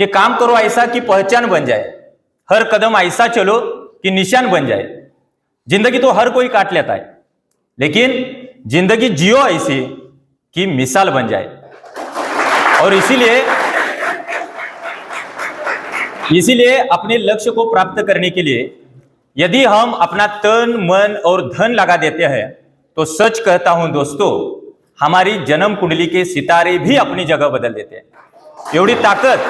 कि काम करो, ऐसा कि पहचान बन जाए। हर कदम ऐसा चलो कि निशान बन जाए। ज़िंदगी तो हर कोई काट लेता है। लेकिन ज़िंदगी जियो ऐसी कि मिसाल बन जाए। और इसीलिए इसीलिए अपने लक्ष्य को प्राप्त करने के लिए, यदि हम अपना तन, मन और धन लगा देते हैं तो सच कहता हूँ दोस्तों, हमारी जन्म कुंडली के सितारे भी अपनी जगह बदल देते हैं। एवढी ताकद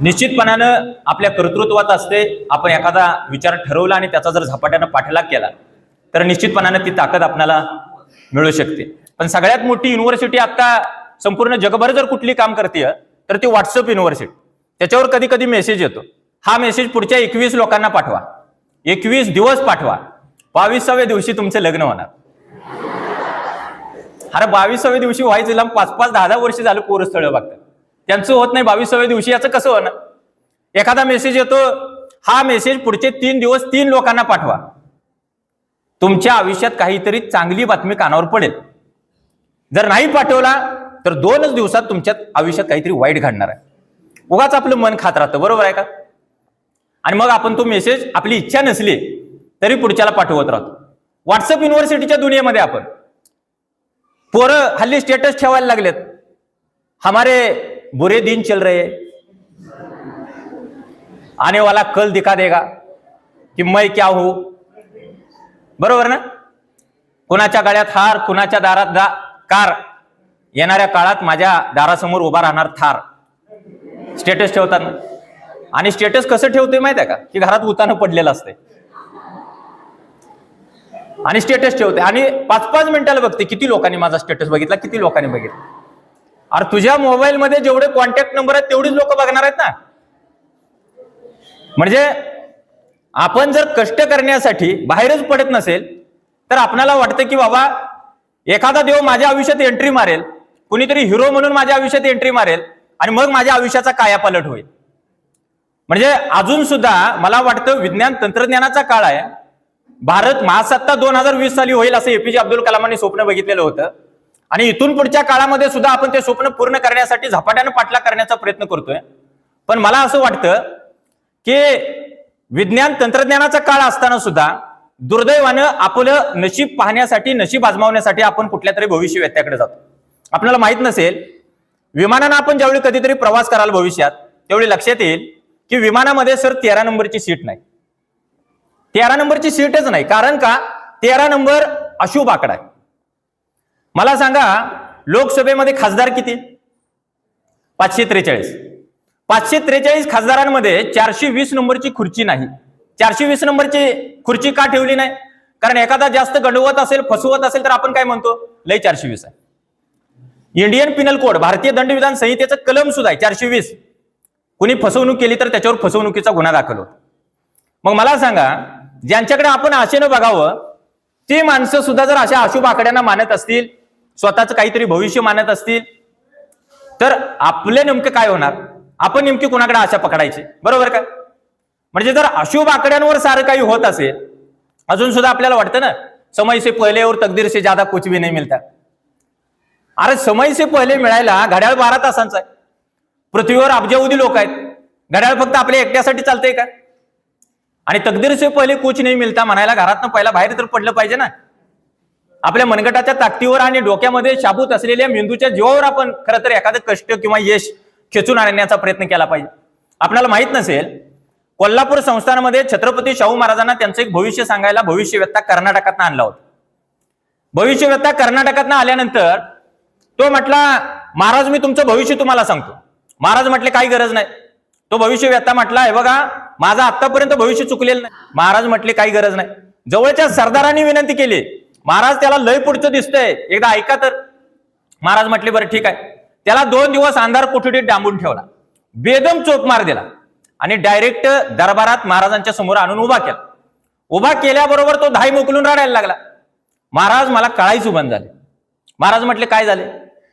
निश्चितपणानं आपल्या कर्तृत्वात असते आपण एखादा विचार ठरवला आणि त्याचा जर झपाट्यानं पाठलाग केला तर निश्चितपणानं ती ताकद आपल्याला मिळू शकते. पण सगळ्यात मोठी युनिव्हर्सिटी आता संपूर्ण जगभर जर कुठली काम करते तर ती व्हॉट्सअप युनिव्हर्सिटी त्याच्यावर कधी कधी मेसेज येतो. हा मेसेज पुढच्या एकवीस लोकांना पाठवा. एकवीस दिवस पाठवा. बावीसाव्या दिवशी तुमचे लग्न होणार. अरे बावीसाव्या दिवशी व्हायचं लांब पाच पाच दहा दहा वर्ष झालं पोरस्थळ बघतात. त्यांचं होत नाही बावीसाव्या दिवशी याचं कसं होणार? एखादा मेसेज येतो हा मेसेज पुढचे तीन दिवस तीन लोकांना पाठवा. तुमच्या आयुष्यात काहीतरी चांगली बातमी कानावर पडेल. जर नाही पाठवला तर दोनच दिवसात तुमच्या आयुष्यात काहीतरी वाईट घडणार आहे. उगाच आपलं मन खात राहतं बरोबर आहे का? आणि मग आपण तो मेसेज आपली इच्छा नसली तरी पुढच्याला पाठवत राहतो. व्हॉट्सअप युनिव्हर्सिटीच्या दुनियेमध्ये आपण. पोरं हल्ली स्टेटस ठेवायला लागलेत. हमारे बुरे दिन चल रहे आने वाला कल दिखा देगा कि मैं क्या हूं। बरोबर ना? कुणाच्या गळ्यात हार कुणाच्या दारात दा कार? येणाऱ्या काळात माझ्या दारासमोर उभा राहणार थार. स्टेटस ठेवताना. आणि स्टेटस कसं ठेवतोय माहिती आहे का? की घरात उतानं पडलेलं असते आणि स्टेटस ठेवते आणि पाच पाच मिनिटाला बघते किती लोकांनी माझा स्टेटस बघितला किती लोकांनी बघितला. अरे तुझ्या मोबाईलमध्ये जेवढे कॉन्टॅक्ट नंबर आहेत तेवढीच लोक बघणार आहेत ना. म्हणजे आपण जर कष्ट करण्यासाठी बाहेरच पडत नसेल तर आपणाला वाटतं की बाबा एखादा देव माझ्या आयुष्यात एंट्री मारेल कुणीतरी हिरो म्हणून माझ्या आयुष्यात एंट्री मारेल आणि मग माझ्या आयुष्याचा कायापालट होईल. म्हणजे अजून सुद्धा मला वाटतं विज्ञान तंत्रज्ञानाचा काळ आहे. भारत महासत्ता दोन हजार वीस साली होईल असं एपीजे अब्दुल कलामांनी स्वप्न बघितलेलं होतं. आणि इथून पुढच्या काळामध्ये सुद्धा आपण ते स्वप्न पूर्ण करण्यासाठी झपाट्यानं पाठलाग करण्याचा प्रयत्न करतोय. पण मला असं वाटतं की विज्ञान तंत्रज्ञानाचा काळ असताना सुद्धा दुर्दैवानं आपलं नशीब पाहण्यासाठी नशीब आजमावण्यासाठी आपण कुठल्या तरी भविष्य व्यत्याकडे जातो. आपल्याला माहीत नसेल विमानानं आपण ज्यावेळी कधीतरी प्रवास कराल भविष्यात त्यावेळी लक्षात येईल की विमानामध्ये सर तेरा नंबरची सीट नाही. तेरा नंबरची सीटच नाही. कारण का? तेरा नंबर अशुभ आकडा आहे. मला सांगा लोकसभेमध्ये खासदार किती? पाचशे त्रेचाळीस. पाचशे त्रेचाळीस खासदारांमध्ये चारशे वीस नंबरची खुर्ची नाही. चारशे वीस नंबरची खुर्ची का ठेवली नाही? कारण एखादा जास्त गंडवत असेल फसवत असेल तर आपण काय म्हणतो? लय चारशे वीस आहे. इंडियन पिनल कोड भारतीय दंडविधान संहितेचं कलम सुद्धा आहे चारशे वीस. कुणी फसवणूक केली तर त्याच्यावर फसवणुकीचा गुन्हा दाखल होतो. मग मला सांगा ज्यांच्याकडे आपण आशेनं बघावं ते माणसं सुद्धा जर अशा अशुभ आकड्यांना मानत असतील स्वतःच काहीतरी भविष्य मानत असतील तर आपले नेमकं काय होणार? आपण नेमकी कुणाकडे आशा पकडायची? बरोबर का? म्हणजे जर अशुभ आकड्यांवर सारं काही होत असेल अजून सुद्धा आपल्याला वाटतं ना समय से पहिले और तकदीर से ज्यादा कुछ भी नाही मिळतात अरे समय से पहिले मिळायला घड्याळ बारा तासांचा आहे. पृथ्वीवर अब्जावधी लोक आहेत. घड्याळ फक्त आपल्या एकट्यासाठी चालतंय का? आणि तकदीर से पहिले कुछ नाही मिळता म्हणायला घरातनं पहिला बाहेर तर पडलं पाहिजे ना. आपल्या मनगटाच्या ताकदीवर आणि डोक्यामध्ये शाबूत असलेल्या मेंदूच्या जीवावर आपण खरं तर एखादं कष्ट किंवा यश खेचून आणण्याचा प्रयत्न केला पाहिजे. आपल्याला माहीत नसेल कोल्हापूर संस्थानामध्ये छत्रपती शाहू महाराजांना त्यांचं एक भविष्य सांगायला भविष्यवेत्ता कर्नाटकात आणला होता. भविष्यवेत्ता कर्नाटकात आल्यानंतर तो म्हटला महाराज मी तुमचं भविष्य तुम्हाला सांगतो. महाराज म्हटले काही गरज नाही. तो भविष्यवेत्ता म्हटला हे बघा माझं आतापर्यंत भविष्य चुकलेलं नाही. महाराज म्हटले काही गरज नाही. जवळच्या सरदारांनी विनंती केली महाराज त्याला लय पुढचं दिसतंय. एकदा ऐका तर. महाराज म्हटले बरं ठीक आहे. त्याला दोन दिवस अंधार कोठडीत डांबून ठेवला. बेदम चोप मार दिला आणि डायरेक्ट दरबारात महाराजांच्या समोर आणून उभा केला. उभा केल्याबरोबर तो धाई मोकलून रडायला लागला. महाराज मला कळायचं बंद झाले महाराज म्हटले काय झाले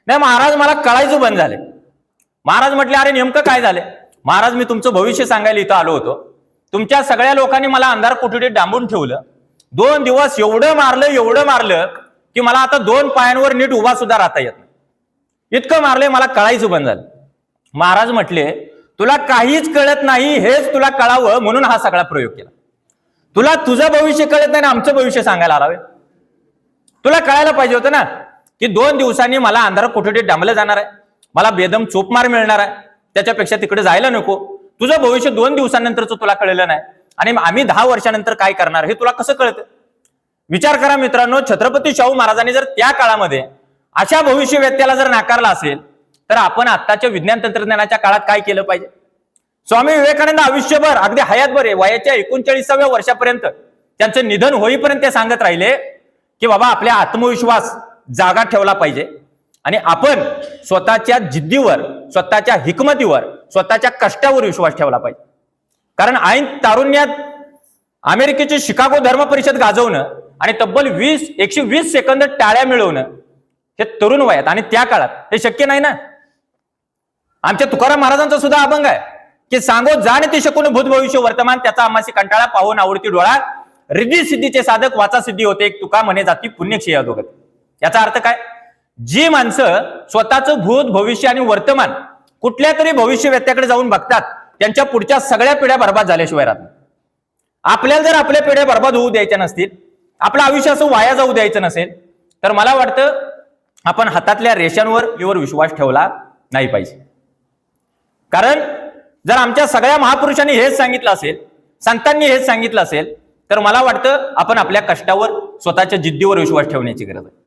नाही महाराज मला कळायचं बंद झाले महाराज म्हटले अरे नेमकं काय झाले महाराज मी तुमचं भविष्य सांगायला इथं आलो होतो. तुमच्या सगळ्या लोकांनी मला अंधार कोठडीत डांबून ठेवलं. दोन दिवस एवढं मारलं एवढं मारलं की मला आता दोन पायांवर नीट उभा सुद्धा राहता येत नाही. इतकं मारलंय मला कळायचं बंद झालं. महाराज म्हटले तुला काहीच कळत नाही हेच तुला कळावं म्हणून हा सगळा प्रयोग केला. तुला तुझं भविष्य कळत नाही आमचं भविष्य सांगायला आलावे तुला कळायला पाहिजे होतं ना की दोन दिवसांनी मला अंधारात कुठे डांबलं जाणार आहे. मला बेदम चोपमार मिळणार आहे. त्याच्यापेक्षा तिकडे जायला नको. तुझं भविष्य दोन दिवसानंतरचं तुला कळलं नाही. आणि आम्ही दहा वर्षानंतर काय करणार हे तुला कसं कळतं? विचार करा मित्रांनो छत्रपती शाहू महाराजांनी जर त्या काळामध्ये अशा भविष्यवेत्याला जर नाकारला असेल तर आपण आत्ताच्या विज्ञान तंत्रज्ञानाच्या काळात काय केलं पाहिजे? स्वामी विवेकानंद आयुष्यभर अगदी हयातभर आहे वयाच्या एकोणचाळीसाव्या वर्षापर्यंत त्यांचं निधन होईपर्यंत ते सांगत राहिले की बाबा आपल्या आत्मविश्वास जागा ठेवला पाहिजे. आणि आपण स्वतःच्या जिद्दीवर स्वतःच्या हिकमतीवर स्वतःच्या कष्टावर विश्वास ठेवला पाहिजे. कारण ऐन तारुण्यात अमेरिकेची शिकागो धर्म परिषद गाजवणं आणि तब्बल वीस एकशे वीस सेकंद टाळ्या मिळवणं हे तरुण वयात आणि त्या काळात हे शक्य नाही ना? आमच्या तुकाराम महाराजांचा सुद्धा अभंग आहे की सांगो जाण ते शकून भूत भविष्य वर्तमान त्याचा आम्हाशी कंटाळा पाहून आवडती डोळा. रिद्धी सिद्धीचे साधक वाचा सिद्धी होते एक तुका म्हणे जाती पुण्यक्षी अधोगत याचा अर्थ काय? जी माणसं स्वतःचं भूत भविष्य आणि वर्तमान कुठल्या तरी भविष्य व्यत्याकडे जाऊन बघतात त्यांच्या पुढच्या सगळ्या पिढ्या बर्बाद झाल्याशिवाय राहत आपल्याला जर आपल्या पिढ्या बर्बाद होऊ द्यायच्या नसतील आपलं आयुष्य असं वाया जाऊ द्यायचं नसेल तर मला वाटतं आपण हातातल्या रेषांवर यावर विश्वास ठेवला नाही पाहिजे. कारण जर आमच्या सगळ्या महापुरुषांनी हेच सांगितलं असेल संतांनी हेच सांगितलं असेल तर मला वाटतं आपण आपल्या कष्टावर स्वतःच्या जिद्दीवर विश्वास ठेवण्याची गरज आहे.